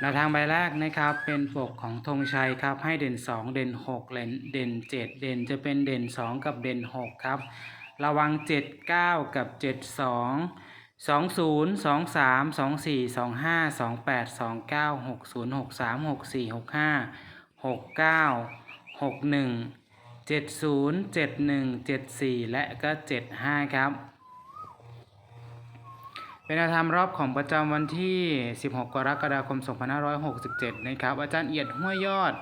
แนวทางใบแรกนะครับเป็นปกของธงชัยครับให้เด่น 2 เด่น6เด่นเด่น 7 เด่นจะเป็นเด่น 2 กับเด่น 6 ครับ ระวัง 7 9 กับ 7 2 2 0 2 3 2 4 2 5 2 8 2 9 6 0 6 3 6 4 6 5 6 9 6 1 7 0 7 1 7 4 และก็ 7 5 ครับ เป็นแนวทางรอบของประจำวันที่ 16 กรกฎาคม 2567 นะครับ อาจารย์เอียดห้วยยอด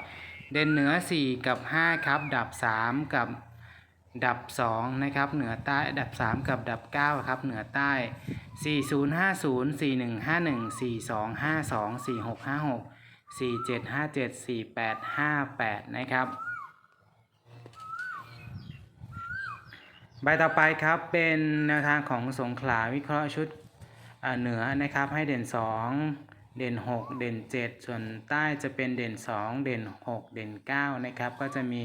เด่นเหนือ 4 กับ 5 ครับ ดับ 3 กับดับ 2 นะครับ เหนือใต้ดับ 3 กับดับ 9 ครับ เหนือใต้ 4050 4151 4252 4656 4757 4858 นะครับ ใบต่อไปครับเป็นแนวทางของสงขลาวิเคราะห์ชุด เหนือนะครับให้เด่น 2 เด่น 6 เด่น 7 ส่วนใต้จะเป็นเด่น 2 เด่น 6 เด่น9นะครับก็จะมี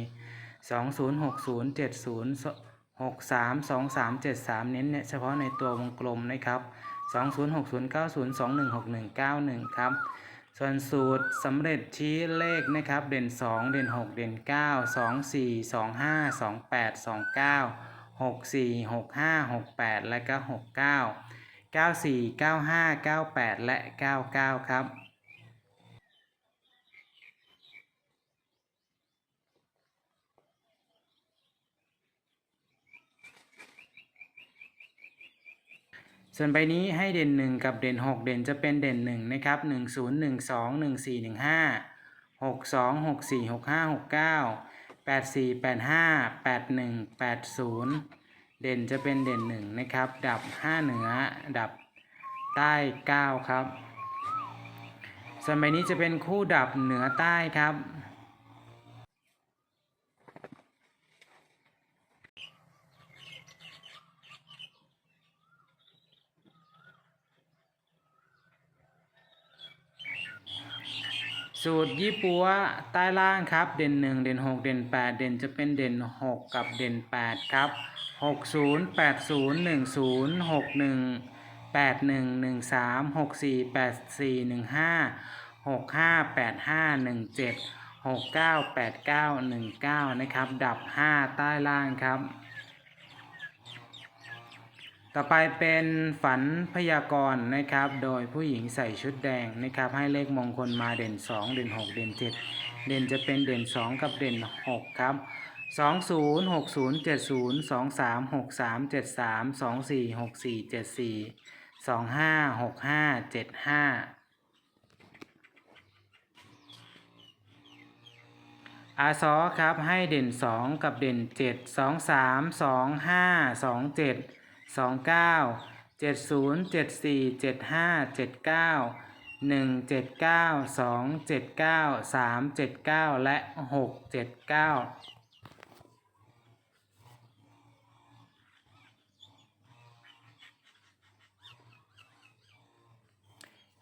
20 60 70 63 23 73 เน้นเนี่ยเฉพาะในตัววงกลมนะครับ20 60 90 21 61 91 ครับ ส่วนสูตรสำเร็จชี้เลขนะครับ เด่น 2 เด่น 6 เด่น 9 2 4 2 5 2 8 2 9หกสี่หกห้าหกและก็ห 94 95 98 และ 99 ครับ ส่วนใบนี้ให้เด่น 1 กับเด่น 6 เด่นจะเป็นเด่น 1 นะครับ 10 12 14 15 62 64 65 69 84 85 81 80 เก้าแปดสี่แปดห้าแปดหนึ่งแปดศูนย์เด่นจะเป็นเด่นหนึ่งนะครับ ดับห้าเหนือ ดับใต้เก้าครับส่วนใบนี้จะเป็นคู่ดับเหนือใต้ครับ สูตรยี่ปัวใต้ล่างครับ เด่นหนึ่งเด่นหกเด่นแปดเด่นจะเป็นเด่นหกกับเด่นแปดครับหกศูนย์แปดศูนย์หนึ่งศูนย์หกหนึ่งแปดหนึ่งหนึ่งสามหกสี่แปดสี่หนึ่งห้าหกห้าแปดห้าหนึ่งเจ็ดหกเก้าแปดเก้าหนึ่งเก้านะครับ ดับห้าใต้ล่างครับ ต่อไปเป็นฝันพยากรณ์นะครับ โดยผู้หญิงใส่ชุดแดงนะครับ ให้เลขมงคลมาเด่น 2 เด่น 6 เด่น 7 เด่นจะเป็นเด่น 2 กับเด่น 6 ครับ 20 60 70 23 63 73 24 64 74 25 65 75 อาซอครับให้เด่น 2 กับเด่น 7 2 3 2 5 2 7 2 9 7 0 7 4 7 5 7 9 1 7 9 2 7 9 3 7 9และ6 7 9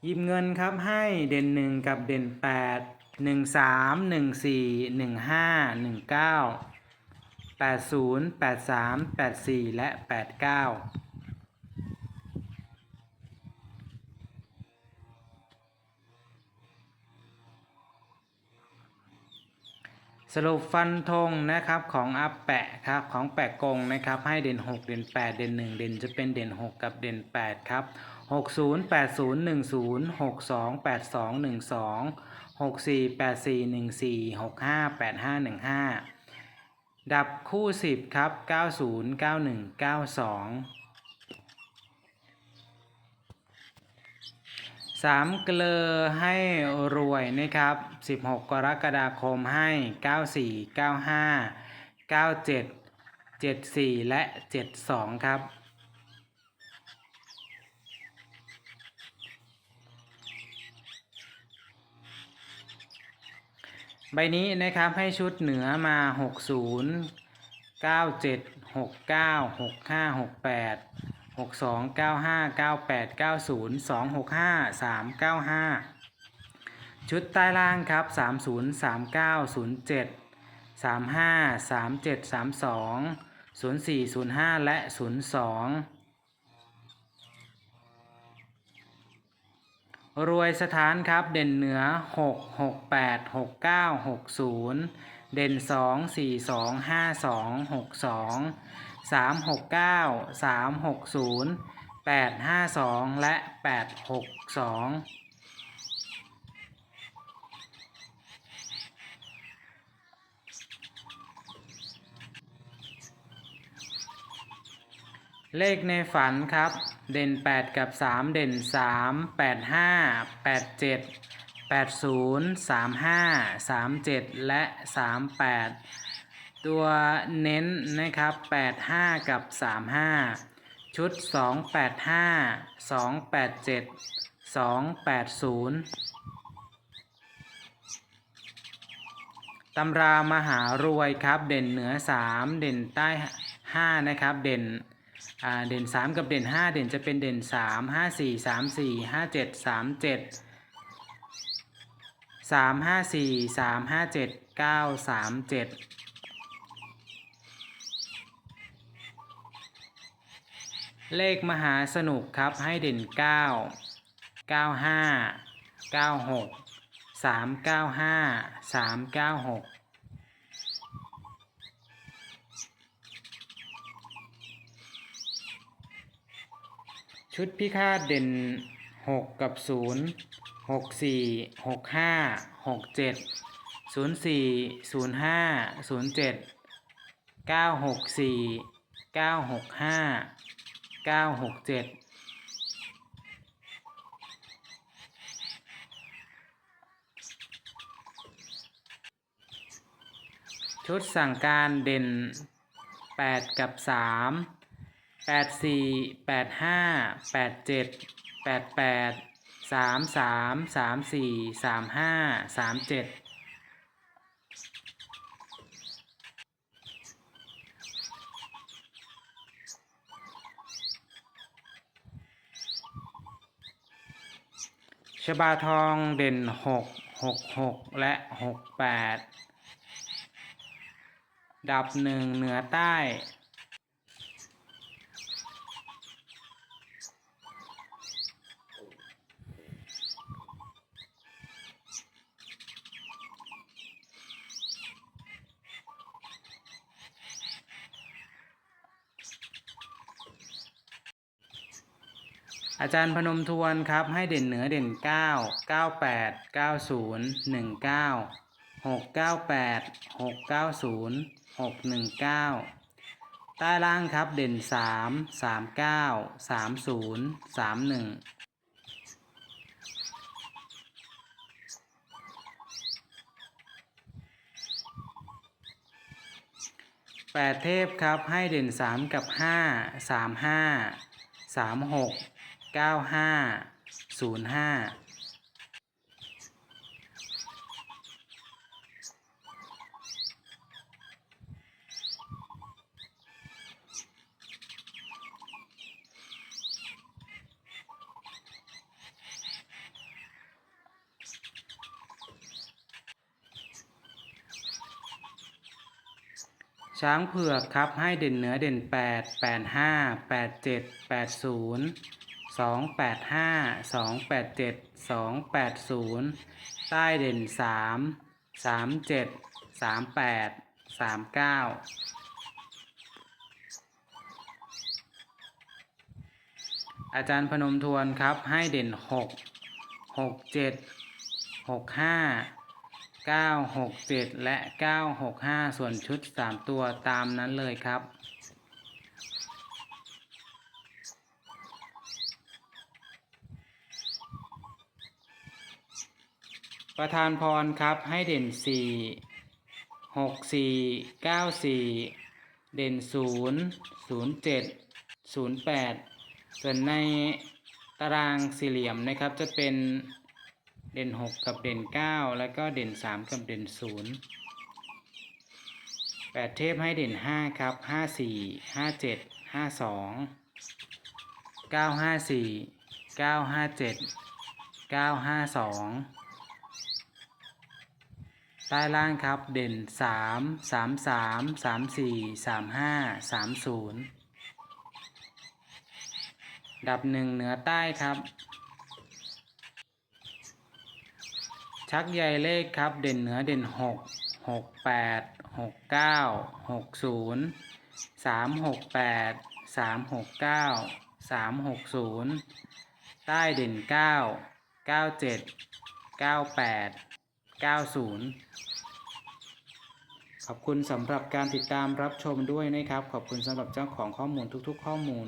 หยิบเงินครับให้เด่นหนึ่งกับเด่นแปดหนึ่งสามหนึ่งสี่หนึ่งห้าหนึ่งเก้า แปดศูนย์และแปดเก้าสรุปฟันธงนะครับของอัปแปะครับของแปะกงนะครับให้เด่น 6 เด่น 8 เด่น 1 เด่นจะเป็นเด่น 6 กับเด่น 8 ครับ 60 80 10 62 82 12 64 84 14 65 85 15 ดับคู่ 10 ครับ 90 91 92 3 เกลอให้รวยนะครับ 16 กรกฎาคมให้ 94 95 97 74 และ 72 ครับ ใบนี้นะครับให้ชุดเหนือมา 60 97 69 65 68 62 95 98 90 265 395 ชุดใต้ล่างครับ 30 39 07 35 37 32 04 05 และ 02 รวยสถานครับ เด่นเหนือหกหกแปดหกเก้าหกศูนย์เด่นสองสี่สองห้าสองหกสองสามหกเก้าสามหกศูนย์แปดห้าสองและแปดหกสองเลขในฝันครับ เด่น 8 กับ 3 เด่น 3 8 5 8 7 80 35 37 และ 38 ตัวเน้นนะครับ 85 กับ 35 ชุด 285 287 280 ตำรามหารวยครับ เด่นเหนือ 3 เด่นใต้ 5 นะครับ เด่น เด่น 3 กับเด่น 5 เด่นจะเป็นเด่น 3 5 4 3 4 5 7 3 7 3 5 4 3 5 7 9 3 7 เลขมหาสนุกครับให้เด่น 9 95 96 395 396 ชุดพิฆาตเด่น 6 กับ 0 6 4 6 5 6 7 0 4 0 5 0 7 9 6 4 9 6 5 9 6 7 ชุดสั่งการเด่น 8 กับ 3 8 4 8 5 8 7 8 8 3 3 3 4 3 5 3 7ชบาทองเด่น6 6 6และ6 8ดับหนึ่งเหนือใต้ อาจารย์พนมทวนครับ ให้เด่นเหนือเด่น 9 98 90 19 698 690 619 ใต้ล่างครับเด่น 3 39 30 31แปดเทพครับให้เด่น3กับ 5 35 36 95 05ช้างเผือกครับให้เด่นเหนือเด่น 8 8 5 8 7 8 0 2 8 5 2 8 7 2 8 0ใต้เด่น3 3 7 3 8 3 9อาจารย์พนมทวนครับให้เด่น6 6 7 6 5 9 6 7และ9 6 5ส่วนชุด3ตัวตามนั้นเลยครับ ประธานพรครับให้เด่น4 6 4 9 4เก้าสี่เด่น0 0 7 0 8ส่วนในตารางสี่เหลี่ยมนะครับจะเป็นเด่น6กับเด่น9แล้วก็เด่น3กับเด่น0แปดเทพให้เด่นห้าครับห้าสี่ห้าเจ็ดห้าสองเก้าห้าสี่เก้าห้าเจ็ดเก้าห้าสอง ใต้ล่างครับ เด่นสามสามสามสามสี่สามห้าสามศูนย์ดับหนึ่งเหนือใต้ครับ ชักใยเลขครับ เด่นเหนือเด่นหกหกแปดหกเก้าหกศูนย์สามหกแปดสามหกเก้าสามหกศูนย์ใต้เด่นเก้าเก้าเจ็ดเก้าแปดเก้าศูนย์ขอบคุณสำหรับการติดตามรับชมด้วยนะครับ ขอบคุณสำหรับเจ้าของข้อมูลทุกๆ ข้อมูล